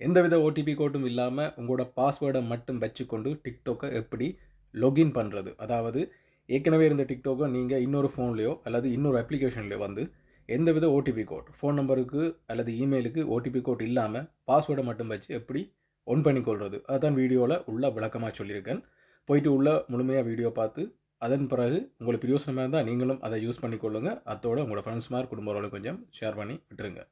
எந்தவித ஓடிபி கோடும் இல்லாமல் உங்களோட பாஸ்வேர்டை மட்டும் வச்சுக்கொண்டு டிக்டோக்கை எப்படி லாகின் பண்ணுறது அதாவது ஏற்கனவே இருந்த டிக்டோக்கை நீங்கள் இன்னொரு ஃபோன்லேயோ அல்லது இன்னொரு அப்ளிகேஷன்லையோ வந்து எந்தவித ஓடிபி கோட் ஃபோன் நம்பருக்கு அல்லது இமெயிலுக்கு ஓடிபி கோட் இல்லாமல் பாஸ்வேர்டை மட்டும் வச்சு எப்படி ஒன் பண்ணிக்கொள்வது அதுதான் வீடியோவில் உள்ள விளக்கமாக சொல்லியிருக்கேன். போயிட்டு உள்ள முழுமையாக வீடியோ பார்த்து அதன் பிறகு உங்களுக்கு பிரியோசனமாக இருந்தால் நீங்களும் அதை யூஸ் பண்ணிக்கொள்ளுங்க. அதோட உங்களோட ஃப்ரெண்ட்ஸ் மாதிரி குடும்பங்களோட கொஞ்சம் ஷேர் பண்ணி விட்டுருங்க.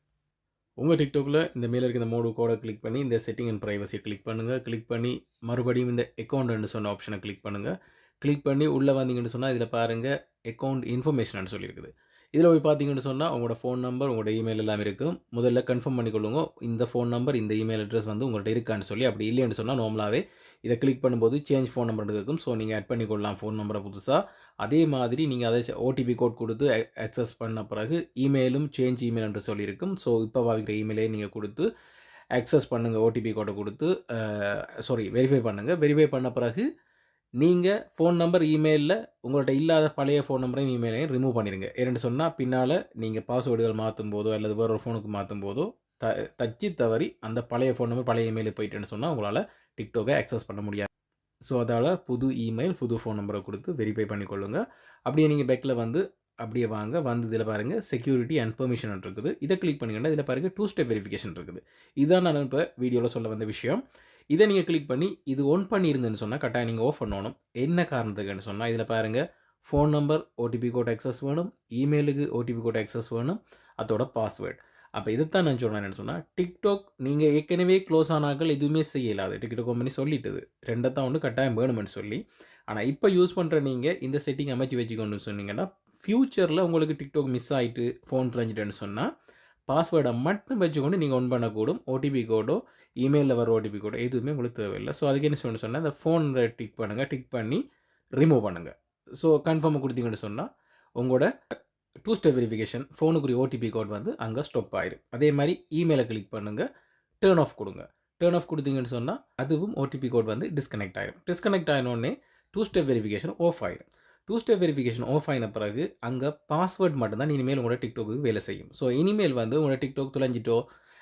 உங்கள் டிக்டாக்கில் இந்த மேலே இருக்க இந்த மோடு கோடை கிளிக் பண்ணி இந்த செட்டிங் அண்ட் ப்ரைவசியை கிளிக் பண்ணுங்கள் கிளிக் பண்ணி மறுபடியும் இந்த அக்கௌண்ட்னு சொன்ன ஆப்ஷனை கிளிக் பண்ணுங்கள் கிளிக் பண்ணி உள்ளே வந்தீங்கன்னு சொன்னால் இதில் பாருங்கள் அக்கௌண்ட் இன்ஃபர்மேஷன் சொல்லியிருக்குது. இதில் போய் பார்த்தீங்கன்னு சொன்னால் உங்களோட ஃபோன் நம்பர் உங்களோட இமெயில் எல்லாம் இருக்கும். முதல்ல கன்ஃபார்ம் பண்ணிக்கொள்ளுங்க. இந்த ஃபோன் நம்பர் இந்த இமெயில் அட்ரஸ் வந்து உங்கள்கிட்ட இருக்கான்னு சொல்லி அப்படி இல்லைன்னு சொன்னால் நார்மலாகவே இதை கிளிக் பண்ணும்போது சேஞ்ச் ஃபோன் நம்பர் இருக்கும் ஸோ நீங்கள் ஆட் பண்ணிக்கொள்ளலாம் ஃபோன் நம்பரை புதுசாக அதே மாதிரி நீங்கள் அதை ஓடிபி கோட் கொடுத்து அக்சஸ் பண்ண பிறகு இமெயிலும் சேஞ்ச் இமெயில் என்று சொல்லியிருக்கும். ஸோ இப்போ வாங்கிற இமெயிலே நீங்கள் கொடுத்து அக்சஸ் பண்ணுங்கள் ஓடிபி கோடை கொடுத்து சாரி வெரிஃபை பண்ணுங்கள் வெரிஃபை பண்ண பிறகு நீங்கள் ஃபோன் நம்பர் இமெயிலில் உங்கள்கிட்ட இல்லாத பழைய ஃபோன் நம்பரையும் இமெயிலையும் ரிமூவ் பண்ணிடுங்க ஏன்னு சொன்னால் பின்னால் நீங்கள் பாஸ்வேர்டுகள் மாற்றும் போதோ அல்லது வேறு ஒரு ஃபோனுக்கு மாற்றும் போதோ த தச்சு தவறி அந்த பழைய ஃபோன் நம்பர் பழைய இமெயிலுக்கு போயிட்டேன்னு சொன்னால் உங்களால் டிக்டோக்கை அக்சஸ் பண்ண முடியாது. ஸோ அதால் புது இமெயில் புது ஃபோன் நம்பரை கொடுத்து வெரிஃபை பண்ணிக்கொள்ளுங்க. அப்படியே நீங்கள் பேக்கில் வந்து அப்படியே வாங்க. வந்து இதில் பாருங்கள் செக்யூரிட்டி அண்ட் பெர்மிஷன் இருக்குது. இதை கிளிக் பண்ணிங்கன்னா இதில் பாருங்கள் டூ ஸ்டெப் வெரிஃபிகேஷன் இருக்குது. இதுதான் நான் இப்போ வீடியோவில் சொல்ல வந்த விஷயம். இதை நீங்கள் கிளிக் பண்ணி இது ஒன் பண்ணியிருந்தேன்னு சொன்னால் கட்டாயம் நீங்கள் ஆஃப் பண்ணணும். என்ன காரணத்துக்குன்னு சொன்னால் இதில் பாருங்கள் phone number OTP code access வேணும் இமெயிலுக்கு ஓடிபி கோட் ஆக்சஸ் வேணும் அதோட பாஸ்வேர்டு அப்போ இதைத்தான் நான் சொன்னேன் என்ன சொன்னால் டிக்டாக் நீங்கள் ஏற்கனவே க்ளோஸ் ஆனாக்கள் எதுவுமே செய்யலாது. TikTok company சொல்லிட்டுது. ரெண்டத்தான் ஒன்று கட்டாயம் வேணும்னு சொல்லி. ஆனால் இப்போ யூஸ் பண்ணுற நீங்கள் இந்த செட்டிங் அமைச்சு வச்சுக்கொண்டு சொன்னீங்கன்னா ஃப்யூச்சரில் உங்களுக்கு டிக்டாக் மிஸ் ஆகிட்டு ஃபோன் தொலைஞ்சிட்டேன்னு சொன்னால் பாஸ்வேர்டை மட்டும் வச்சுக்கொண்டு நீங்கள் ஒன் பண்ணக்கூடும். ஓடிபி கோடோ இமெயிலில் வர ஓடிபி கோடோ எதுவுமே உங்களுக்கு தேவையில்லை. ஸோ அதுக்கு என்ன சொல்லணும்னு சொன்னால் அந்த ஃபோனில் டிக் பண்ணுங்கள் டிக் பண்ணி ரிமூவ் பண்ணுங்கள் ஸோ கன்ஃபார்மாக கொடுத்தீங்கன்னு சொன்னால் உங்களோட டூ ஸ்டெப் வெரிஃபிகேஷன் ஃபோனுக்குரிய ஓடிபி கோட் வந்து அங்கே ஸ்டாப் ஆயிடும் அதே மாதிரி இமெயிலை கிளிக் பண்ணுங்கள் டேர்ன் ஆஃப் கொடுங்க. டேர்ன் ஆஃப் கொடுத்தீங்கன்னு சொன்னால் அதுவும் ஓடிபி கோட் வந்து டிஸ்கனெக்ட் ஆயிடும் டிஸ்கனெக்ட் ஆகினோடனே டூ ஸ்டெப் வெரிஃபிகேஷன் ஆஃப் ஆயிடும் டூ ஸ்டெப் வெரிஃபிகேஷன் ஆஃப் ஆகின பிறகு அங்கே பாஸ்வேர்ட் மட்டும்தான் இனிமேல் உங்களோட டிக்டாக்கு வேலை செய்யும். ஸோ இனிமேல் வந்து உங்களோட டிக்டாக் துளைஞ்சிட்டோ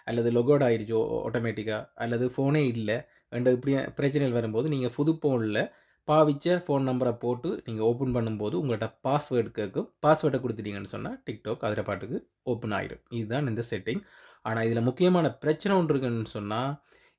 அல்லது லொகோட் ஆயிடுச்சோ ஆட்டோமேட்டிக்காக அல்லது ஃபோனே இல்லை அண்ட் இப்படி பிரச்சனைகள் வரும்போது நீங்கள் புது ஃபோனில் பாவிச்ச ஃபோன் நம்பரை போட்டு நீங்கள் ஓப்பன் பண்ணும்போது உங்கள்கிட்ட பாஸ்வேர்டு கேட்கும் பாஸ்வேர்டை கொடுத்துட்டீங்கன்னு சொன்னால் டிக்டாக் அதில் பாட்டுக்கு ஓப்பன் ஆகிடும் இதுதான் இந்த செட்டிங் ஆனால் இதில் முக்கியமான பிரச்சனை ஒன்று இருக்குன்னு சொன்னால்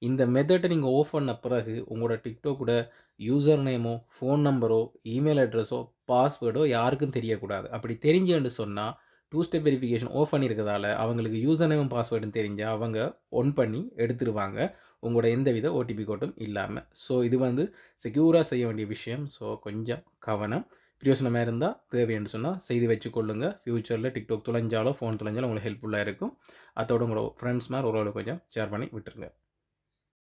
இந்த மெத்தடை நீங்கள் ஓஃப் பண்ண பிறகு உங்களோட டிக்டாக்கோட யூசர் நேமோ ஃபோன் நம்பரோ இமெயில் அட்ரஸோ பாஸ்வேர்டோ யாருக்கும் தெரியக்கூடாது. அப்படி தெரிஞ்சுன்னு சொன்னால் டூ ஸ்டெப் வெரிஃபிகேஷன் ஓஃப் பண்ணியிருக்கிறதால அவங்களுக்கு யூசர் நேமும் பாஸ்வேர்டும் தெரிஞ்சால் அவங்க ஒன் பண்ணி எடுத்துருவாங்க. உங்களோட எந்தவித ஓடிபி கோட்டும் இல்லாமல் ஸோ இது வந்து செக்யூராக செய்ய வேண்டிய விஷயம். ஸோ கொஞ்சம் கவனம். பிரியோசனமாக இருந்தால் தேவைன்னு சொன்னால் செய்து வச்சுக்கொள்ளுங்க. ஃப்யூச்சரில் டிக்டாக் துளைஞ்சாலோ ஃபோன் தொலைஞ்சாலும் உங்களுக்கு ஹெல்ப்ஃபுல்லாக இருக்கும். அதோட உங்களோட ஃப்ரெண்ட்ஸ் மாதிரி ஓரளவு கொஞ்சம் ஷேர் பண்ணி விட்டுருங்க.